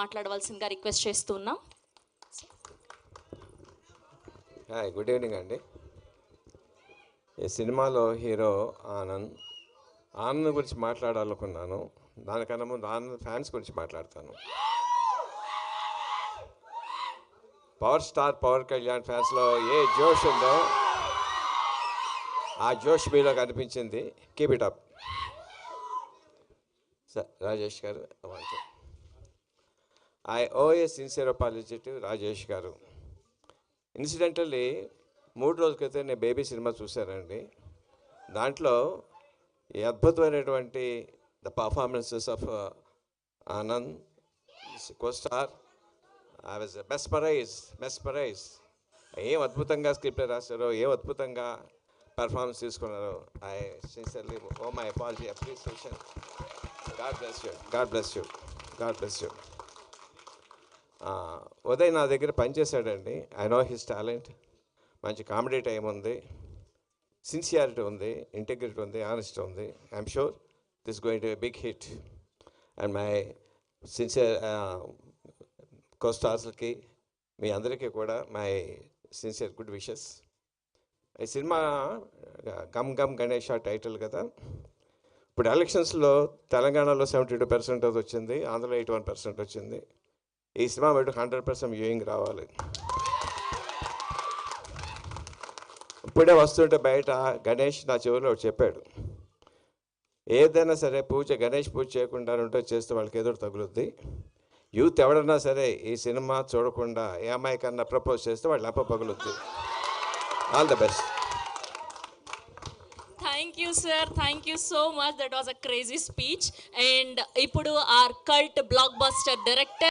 మాట్లాడవలసిందిగా రిక్వెస్ట్ చేస్తున్నాం hi good evening అండి. ఈ సినిమాలో హీరో ఆనంద్ ఆనంద్ గురించి మాట్లాడాలనుకున్నాను. దానికన్నా ముందు ఆనంద్ ఫ్యాన్స్ గురించి మాట్లాడతాను. పవర్ స్టార్ పవర్ కళ్యాణ్ ఫ్యాన్స్లో ఏ జోష్ ఉందో ఆ జోష్ మీలో కనిపించింది. Keep it up sir Rajesh garu I was sincere apologetic Rajesh garu. Incidentally మూడు రోజుల క్రితం నేను బేబీ సినిమా చూశానండి. దాంట్లో ఈ అద్భుతమైనటువంటి the performances of uh, Anand costar I was mesmerised mesmerised ఏం అద్భుతంగా స్క్రిప్ట్ రాశారో ఏం అద్భుతంగా పర్ఫార్మెన్స్ తీసుకున్నారో I sincerely owe my apology appreciation God bless you God bless you God bless you Uday నా దగ్గర పనిచేశాడండి. I know his talent. మంచి comedy time ఉంది. సిన్సియారిటీ ఉంది. ఇంటిగ్రిటీ ఉంది. ఆనెస్ట్ ఉంది. I'm sure this going to big hit. And my sincere కోస్టార్స్కి మీ అందరికీ కూడా మై సిన్సియర్ గుడ్ విషెస్. ఈ సినిమా గమ్ గమ్ గణేష్ టైటిల్ కదా. ఇప్పుడు ఎలక్షన్స్లో తెలంగాణలో సెవెంటీ టూ పర్సెంట్ అది వచ్చింది. ఆంధ్రలో ఎయిటీ వన్ పర్సెంట్ వచ్చింది. ఈ సినిమా బయట హండ్రెడ్ పర్సెంట్ వ్యూయింగ్ రావాలి. ఇప్పుడే వస్తుంటే బయట గణేష్ నా చెవిలో ఒకటి చెప్పాడు. ఏదైనా సరే పూజ గణేష్ పూజ చేయకుండా ఉంటే చేస్తే వాళ్ళకి ఎదురు తగులుద్ది. యూత్ ఎవడన్నా సరే ఈ సినిమా చూడకుండా ఏ అమ్మాయి కన్నా ప్రపోజ్ చేస్తే వాళ్ళు అప్ప పగులుద్ది. All the best thank you sir thank you so much that was a crazy speech and ఇప్పుడు our cult blockbuster director